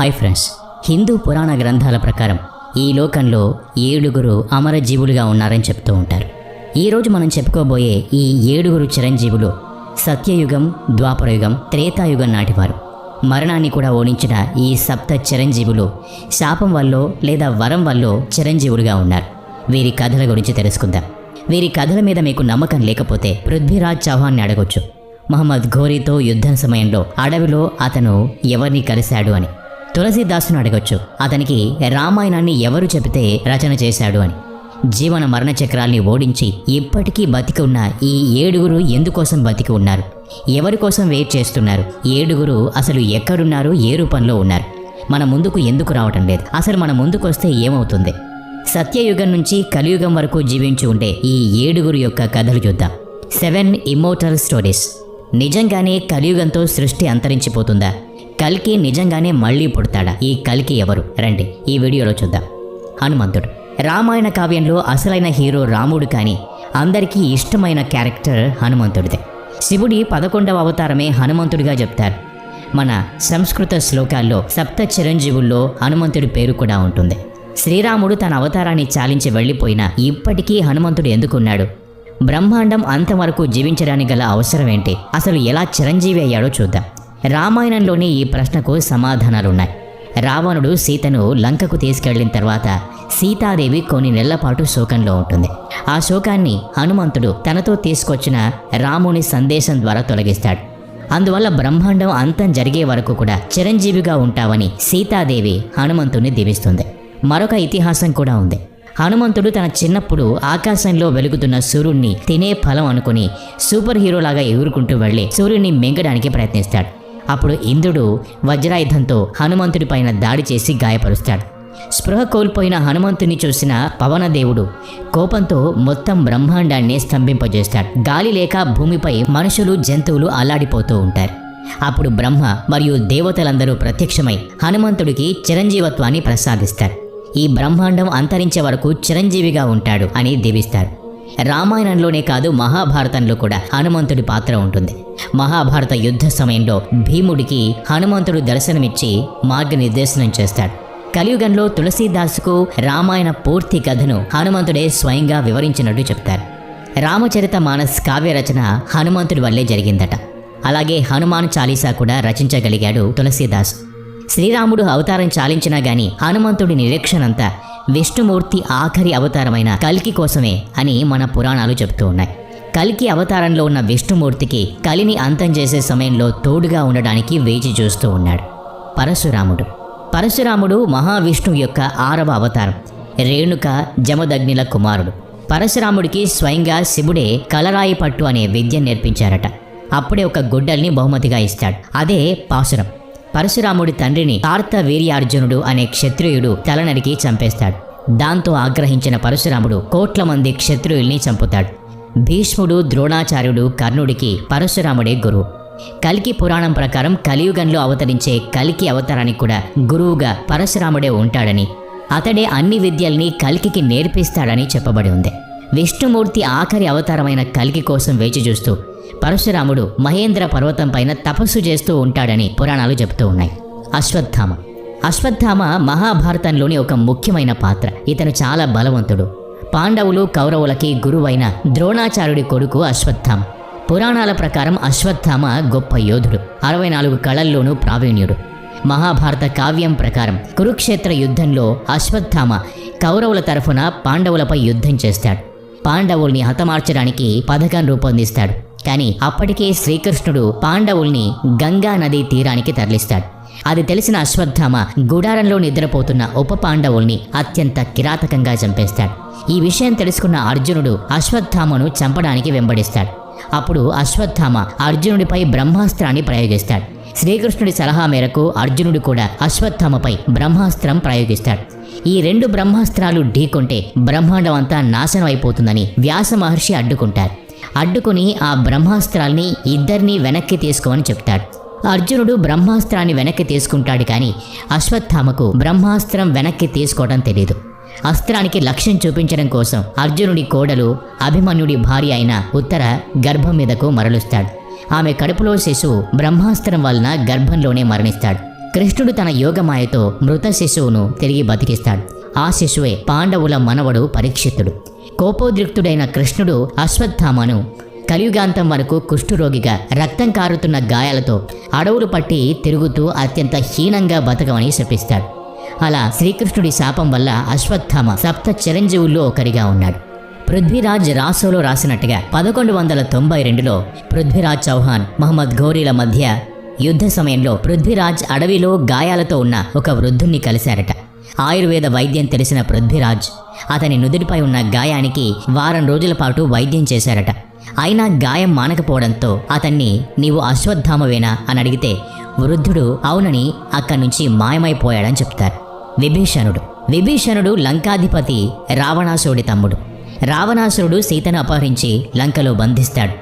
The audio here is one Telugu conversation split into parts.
హాయ్ ఫ్రెండ్స్ హిందూ పురాణ గ్రంథాల ప్రకారం ఈ లోకంలో ఏడుగురు అమరజీవులుగా ఉన్నారని చెప్తూ ఉంటారు. ఈరోజు మనం చెప్పుకోబోయే ఈ ఏడుగురు చిరంజీవులు సత్యయుగం ద్వాపరయుగం త్రేతాయుగం నాటివారు. మరణాన్ని కూడా ఓడించిన ఈ సప్త చిరంజీవులు శాపం వల్లో లేదా వరం వల్లో చిరంజీవులుగా ఉన్నారు. వీరి కథల గురించి తెలుసుకుందాం. వీరి కథల మీద మీకు నమ్మకం లేకపోతే పృథ్వీరాజ్ చౌహాన్ని అడగొచ్చు. మహమ్మద్ ఘోరీతో యుద్ధం సమయంలో అడవిలో అతను ఎవరిని కలిశాడు అని. తులసీదాసును అడగొచ్చు. అతనికి రామాయణాన్ని ఎవరు చెబితే రచన చేశాడు అని. జీవన మరణ చక్రాల్ని ఓడించి ఇప్పటికీ బతికి ఉన్న ఈ ఏడుగురు ఎందుకోసం బతికి ఉన్నారు? ఎవరి కోసం వెయిట్ చేస్తున్నారు? ఏడుగురు అసలు ఎక్కడున్నారు? ఏ రూపంలో ఉన్నారు? మన ముందుకు ఎందుకు రావటం లేదు? అసలు మన ముందుకు వస్తే ఏమవుతుంది? సత్యయుగం నుంచి కలియుగం వరకు జీవించి ఉండే ఈ ఏడుగురు యొక్క కథలు చూద్దాం. Seven immortal stories. నిజంగానే కలియుగంతో సృష్టి అంతరించిపోతుందా? కల్కి నిజంగానే మళ్ళీ పుడతాడా? ఈ కల్కి ఎవరు? రండి ఈ వీడియోలో చూద్దాం. హనుమంతుడు. రామాయణ కావ్యంలో అసలైన హీరో రాముడు కానీ అందరికీ ఇష్టమైన క్యారెక్టర్ హనుమంతుడిదే. శివుడి పదకొండవ అవతారమే హనుమంతుడిగా చెప్తారు. మన సంస్కృత శ్లోకాల్లో సప్త చిరంజీవుల్లో హనుమంతుడి పేరు కూడా ఉంటుంది. శ్రీరాముడు తన అవతారాన్ని చాలించి వెళ్ళిపోయినా ఇప్పటికీ హనుమంతుడు ఎందుకున్నాడు? బ్రహ్మాండం అంతవరకు జీవించడానికి గల అవసరం ఏంటి అసలు ఎలా చిరంజీవి అయ్యాడో చూద్దాం. రామాయణంలోని ఈ ప్రశ్నకు సమాధానాలున్నాయి. రావణుడు సీతను లంకకు తీసుకెళ్ళిన తర్వాత సీతాదేవి కొన్ని నెలల పాటు శోకంలో ఉంటుంది. ఆ శోకాన్ని హనుమంతుడు తనతో తీసుకొచ్చిన రాముని సందేశం ద్వారా తొలగిస్తాడు. అందువల్ల బ్రహ్మాండం అంతం జరిగే వరకు కూడా చిరంజీవిగా ఉంటావని సీతాదేవి హనుమంతుని దీవిస్తుంది. మరొక ఇతిహాసం కూడా ఉంది. హనుమంతుడు తన చిన్నప్పుడు ఆకాశంలో వెలుగుతున్న సూర్యుడిని తినే ఫలం అనుకుని సూపర్ హీరోలాగా ఎగురుకుంటూ వెళ్ళి సూర్యుడిని మింగడానికి ప్రయత్నిస్తాడు. అప్పుడు ఇంద్రుడు వజ్రాయుధంతో హనుమంతుడి పైన దాడి చేసి గాయపరుస్తాడు. స్పృహ కోల్పోయిన హనుమంతుని చూసిన పవనదేవుడు కోపంతో మొత్తం బ్రహ్మాండాన్ని స్తంభింపజేస్తాడు. గాలి లేక భూమిపై మనుషులు జంతువులు అల్లాడిపోతూ ఉంటారు. అప్పుడు బ్రహ్మ మరియు దేవతలందరూ ప్రత్యక్షమై హనుమంతుడికి చిరంజీవత్వాన్ని ప్రసాదిస్తారు. ఈ బ్రహ్మాండం అంతరించే వరకు చిరంజీవిగా ఉంటాడు అని దీవిస్తారు. రామాయణంలోనే కాదు మహాభారతంలో కూడా హనుమంతుడి పాత్ర ఉంటుంది. మహాభారత యుద్ధ సమయంలో భీముడికి హనుమంతుడు దర్శనమిచ్చి మార్గనిర్దేశనం చేస్తాడు. కలియుగంలో తులసీదాసుకు రామాయణ పూర్తి కథను హనుమంతుడే స్వయంగా వివరించినట్టు చెప్తారు. రామచరిత మానస్ కావ్య రచన హనుమంతుడి వల్లే జరిగిందట. అలాగే హనుమాన్ చాలీసా కూడా రచించగలిగాడు తులసీదాస్. శ్రీరాముడు అవతారం చాలించినా గాని హనుమంతుడి నిరీక్షణంతా విష్ణుమూర్తి ఆఖరి అవతారమైన కల్కి కోసమే అని మన పురాణాలు చెబుతూ ఉన్నాయి. కలికి అవతారంలో ఉన్న విష్ణుమూర్తికి కలిని అంతం చేసే సమయంలో తోడుగా ఉండడానికి వేచి చూస్తూ ఉన్నాడు పరశురాముడు. పరశురాముడు మహావిష్ణువు యొక్క ఆరవ అవతారం రేణుక జమదగ్నిల కుమారుడు. పరశురాముడికి స్వయంగా శివుడే కలరాయి పట్టు అనే విద్య నేర్పించారట. అప్పుడే ఒక గుడ్డల్ని బహుమతిగా ఇస్తాడు. అదే పాసురం పరశురాముడి తండ్రిని కార్త వీర్యార్జునుడు అనే క్షత్రియుడు తలనరికి చంపేస్తాడు. దాంతో ఆగ్రహించిన పరశురాముడు కోట్ల మంది క్షత్రియుల్ని చంపుతాడు. భీష్ముడు ద్రోణాచార్యుడు కర్ణుడికి పరశురాముడే గురువు. కల్కి పురాణం ప్రకారం కలియుగంలో అవతరించే కల్కి అవతారానికి కూడా గురువుగా పరశురాముడే ఉంటాడని అతడే అన్ని విద్యల్ని కల్కికి నేర్పిస్తాడని చెప్పబడి ఉంది. విష్ణుమూర్తి ఆఖరి అవతారమైన కల్కి కోసం వేచి చూస్తూ పరశురాముడు మహేంద్ర పర్వతం పైన తపస్సు చేస్తూ ఉంటాడని పురాణాలు చెబుతూ ఉన్నాయి. అశ్వత్థామ. అశ్వత్థామ మహాభారతంలోని ఒక ముఖ్యమైన పాత్ర. ఇతను చాలా బలవంతుడు. పాండవులు కౌరవులకి గురువైన ద్రోణాచార్యుడి కొడుకు అశ్వత్థామ. పురాణాల ప్రకారం అశ్వత్థామ గొప్ప యోధుడు. అరవై నాలుగు కళల్లోనూ ప్రావీణ్యుడు. మహాభారత కావ్యం ప్రకారం కురుక్షేత్ర యుద్ధంలో అశ్వత్థామ కౌరవుల తరఫున పాండవులపై యుద్ధం చేస్తాడు. పాండవుల్ని హతమార్చడానికి పథకం రూపొందిస్తాడు. కానీ అప్పటికే శ్రీకృష్ణుడు పాండవుల్ని గంగా నదీ తీరానికి తరలిస్తాడు. అది తెలిసిన అశ్వత్థామ గుడారంలో నిద్రపోతున్న ఉప పాండవుల్ని అత్యంత కిరాతకంగా చంపేస్తాడు. ఈ విషయం తెలుసుకున్న అర్జునుడు అశ్వత్థామను చంపడానికి వెంబడిస్తాడు. అప్పుడు అశ్వత్థామ అర్జునుడిపై బ్రహ్మాస్త్రాన్ని ప్రయోగిస్తాడు. శ్రీకృష్ణుడి సలహా మేరకు అర్జునుడు కూడా అశ్వత్థామపై బ్రహ్మాస్త్రం ప్రయోగిస్తాడు. ఈ రెండు బ్రహ్మాస్త్రాలు ఢీకొంటే బ్రహ్మాండం అంతా నాశనం అయిపోతుందని వ్యాస మహర్షి అడ్డుకుంటారు. అడ్డుకుని ఆ బ్రహ్మాస్త్రాల్ని ఇద్దరిని వెనక్కి తీసుకోమని చెప్తాడు. అర్జునుడు బ్రహ్మాస్త్రాన్ని వెనక్కి తీసుకుంటాడు కానీ అశ్వత్థామకు బ్రహ్మాస్త్రం వెనక్కి తీసుకోవడం తెలియదు అస్త్రానికి లక్ష్యం చూపించడం కోసం అర్జునుడి కోడలు అభిమన్యుడి భార్య అయిన ఉత్తర గర్భం మీదకు మరలుస్తాడు. ఆమె కడుపులో శిశువు బ్రహ్మాస్త్రం వలన గర్భంలోనే మరణిస్తాడు. కృష్ణుడు తన యోగమాయతో మృత శిశువును తిరిగి బతికిస్తాడు. ఆ శిశువే పాండవుల మనవడు పరీక్షితుడు. కోపోద్రిక్తుడైన కృష్ణుడు అశ్వత్థామను కలియుగాంతం వరకు కుష్ఠురోగిగా రక్తం కారుతున్న గాయాలతో అడవులు పట్టి తిరుగుతూ అత్యంత హీనంగా బతకమని శపిస్తాడు. అలా శ్రీకృష్ణుడి శాపం వల్ల అశ్వత్థామ సప్త చిరంజీవుల్లో ఒకరిగా ఉన్నాడు. పృథ్వీరాజ్ రాసోలో రాసినట్టుగా పదకొండు వందల తొంభై రెండులో పృథ్వీరాజ్ చౌహాన్ మహమ్మద్ ఘోరీల మధ్య యుద్ధ సమయంలో పృథ్వీరాజ్ అడవిలో గాయాలతో ఉన్న ఒక వృద్ధుణ్ణి కలిశారట. ఆయుర్వేద వైద్యం తెలిసిన పృథ్వీరాజ్ అతని నుదుటిపై ఉన్న గాయానికి వారం రోజుల పాటు వైద్యం చేశారట. అయినా గాయం మానకపోవడంతో అతన్ని నీవు అశ్వత్థామవేనా అని అడిగితే వృద్ధుడు అవునని అక్కడి నుంచి మాయమైపోయాడని చెప్తారు. విభీషణుడు. విభీషణుడు లంకాధిపతి రావణాసురుడి తమ్ముడు. రావణాసురుడు సీతను అపహరించి లంకలో బంధిస్తాడు.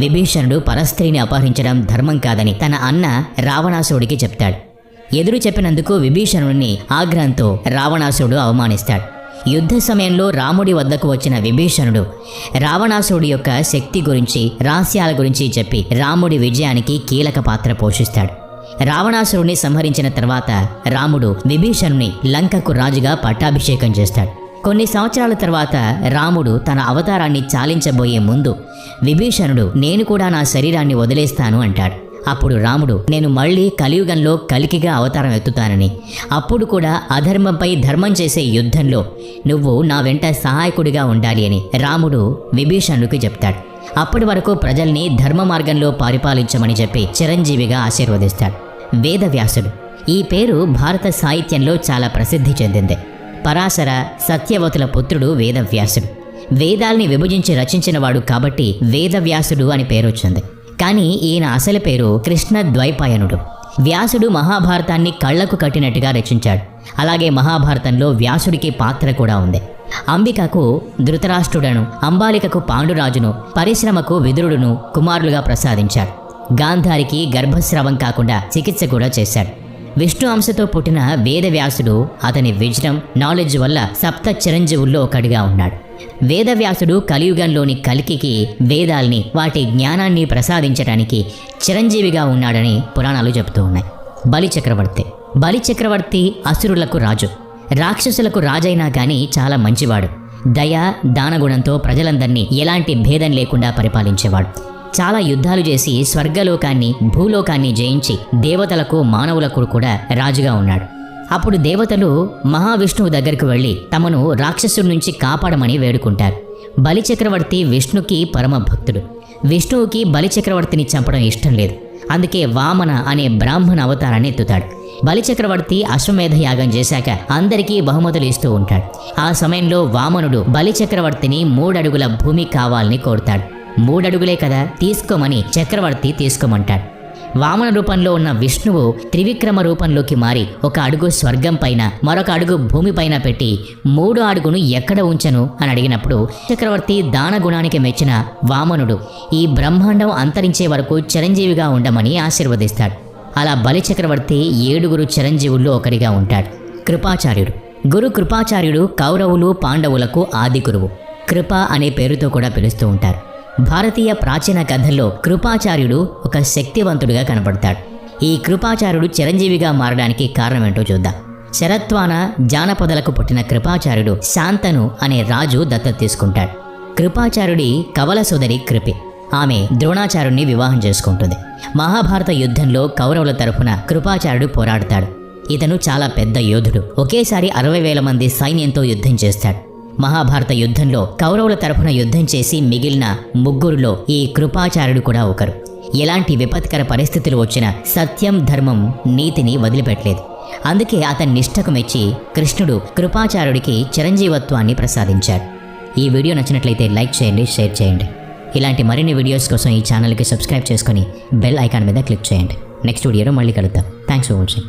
విభీషణుడు పరస్త్రీని అపహరించడం ధర్మం కాదని తన అన్న రావణాసురుడికి చెప్తాడు. ఎదురు చెప్పినందుకు విభీషణుడిని ఆగ్రహంతో రావణాసురుడు అవమానిస్తాడు. యుద్ధ సమయంలో రాముడి వద్దకు వచ్చిన విభీషణుడు రావణాసురుడి యొక్క శక్తి గురించి రహస్యాల గురించి చెప్పి రాముడి విజయానికి కీలక పాత్ర పోషిస్తాడు. రావణాసురుడిని సంహరించిన తర్వాత రాముడు విభీషణుని లంకకు రాజుగా పట్టాభిషేకం చేస్తాడు. కొన్ని సంవత్సరాల తర్వాత రాముడు తన అవతారాన్ని చాలించబోయే ముందు విభీషణుడు నేను కూడా నా శరీరాన్ని వదిలేస్తాను అంటాడు. అప్పుడు రాముడు నేను మళ్ళీ కలియుగంలో కలికిగా అవతారం ఎత్తుతానని. అప్పుడు కూడా అధర్మంపై ధర్మం చేసే యుద్ధంలో నువ్వు నా వెంట సహాయకుడిగా ఉండాలి అని రాముడు విభీషణుడికి చెప్తాడు. అప్పటి వరకు ప్రజల్ని ధర్మ మార్గంలో పరిపాలించమని చెప్పి చిరంజీవిగా ఆశీర్వదిస్తాడు. వేదవ్యాసుడు ఈ పేరు భారత సాహిత్యంలో చాలా ప్రసిద్ధి చెందింది. పరాశర సత్యవతుల పుత్రుడు వేదవ్యాసుడు. వేదాల్ని విభజించి రచించినవాడు కాబట్టి వేదవ్యాసుడు అని పేరు వచ్చింది కానీ ఈయన అసలు పేరు కృష్ణ ద్వైపాయనుడు వ్యాసుడు మహాభారతాన్ని కళ్ళకు కట్టినట్టుగా రచించాడు. అలాగే మహాభారతంలో వ్యాసుడికి పాత్ర కూడా ఉంది. అంబికకు ధృతరాష్ట్రుడను అంబాలికకు పాండురాజును పరిశ్రమకు విదురుడును కుమారులుగా ప్రసాదించాడు. గాంధారికి గర్భస్రావం కాకుండా చికిత్స కూడా చేశాడు. విష్ణు అంశతో పుట్టిన వేదవ్యాసుడు అతని విజయం నాలెడ్జ్ వల్ల సప్త చిరంజీవుల్లో ఒకడిగా ఉన్నాడు. వేదవ్యాసుడు కలియుగంలోని కలికికి వేదాల్ని వాటి జ్ఞానాన్ని ప్రసాదించడానికి చిరంజీవిగా ఉన్నాడని పురాణాలు చెబుతూ ఉన్నాయి. బలి చక్రవర్తి. బలి చక్రవర్తి అసురులకు రాజు. రాక్షసులకు రాజైనా కానీ చాలా మంచివాడు. దయ దానగుణంతో ప్రజలందరినీ ఎలాంటి భేదం లేకుండా పరిపాలించేవాడు. చాలా యుద్ధాలు చేసి స్వర్గలోకాన్ని భూలోకాన్ని జయించి దేవతలకు మానవులకు కూడా రాజుగా ఉన్నాడు. అప్పుడు దేవతలు మహావిష్ణువు దగ్గరికి వెళ్ళి తమను రాక్షసుడి నుంచి కాపాడమని వేడుకుంటారు. బలి చక్రవర్తి విష్ణుకి పరమ భక్తుడు. విష్ణువుకి బలి చక్రవర్తిని చంపడం ఇష్టం లేదు. అందుకే వామన అనే బ్రాహ్మణ అవతారాన్ని ఎత్తుతాడు. బలి చక్రవర్తి అశ్వమేధ యాగం చేశాక అందరికీ బహుమతులు ఇస్తూ ఉంటాడు. ఆ సమయంలో వామనుడు బలి చక్రవర్తిని మూడడుగుల భూమి కావాలని కోరుతాడు. మూడడుగులే కదా తీసుకోమని చక్రవర్తి తీసుకోమంటాడు. వామన రూపంలో ఉన్న విష్ణువు త్రివిక్రమ రూపంలోకి మారి ఒక అడుగు స్వర్గం పైన మరొక అడుగు భూమిపైన పెట్టి మూడు అడుగును ఎక్కడ ఉంచను అని అడిగినప్పుడు చక్రవర్తి దాన గుణానికి మెచ్చిన వామనుడు ఈ బ్రహ్మాండం అంతరించే వరకు చిరంజీవిగా ఉండమని ఆశీర్వదిస్తాడు. అలా బలి చక్రవర్తి ఏడుగురు చిరంజీవుల్లో ఒకరిగా ఉంటాడు. కృపాచార్యుడు. గురు కృపాచార్యుడు కౌరవులు పాండవులకు ఆది గురువు. కృప అనే పేరుతో కూడా పిలుస్తూ ఉంటారు. భారతీయ ప్రాచీన కథల్లో కృపాచార్యుడు ఒక శక్తివంతుడిగా కనబడతాడు ఈ కృపాచార్యుడు చిరంజీవిగా మారడానికి కారణమేంటో చూద్దాం. శరత్వాన జానపదలకు పుట్టిన కృపాచార్యుడు శాంతను అనే రాజు దత్తత తీసుకుంటాడు. కృపాచార్యుడి కవల సోదరి కృపి. ఆమె ద్రోణాచార్యుడిని వివాహం చేసుకుంటుంది. మహాభారత యుద్ధంలో కౌరవుల తరఫున కృపాచార్యుడు పోరాడతాడు. ఇతను చాలా పెద్ద యోధుడు. ఒకేసారి అరవై వేల మంది సైన్యంతో యుద్ధం చేస్తాడు. మహాభారత యుద్ధంలో కౌరవుల తరఫున యుద్ధం చేసి మిగిలిన ముగ్గురులో ఈ కృపాచార్యుడు కూడా ఒకరు. ఎలాంటి విపత్కర పరిస్థితులు వచ్చినా సత్యం ధర్మం నీతిని వదిలిపెట్టలేదు. అందుకే అతని నిష్ఠకు మెచ్చి కృష్ణుడు కృపాచార్యుడికి చిరంజీవత్వాన్ని ప్రసాదించాడు. ఈ వీడియో నచ్చినట్లయితే లైక్ చేయండి షేర్ చేయండి. ఇలాంటి మరిన్ని వీడియోస్ కోసం ఈ ఛానల్కి సబ్స్క్రైబ్ చేసుకొని బెల్ ఐకాన్ మీద క్లిక్ చేయండి. నెక్స్ట్ వీడియోలో మళ్ళీ కలుద్దాం. Thanks for watching.